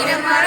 Peter Parker.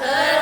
만큼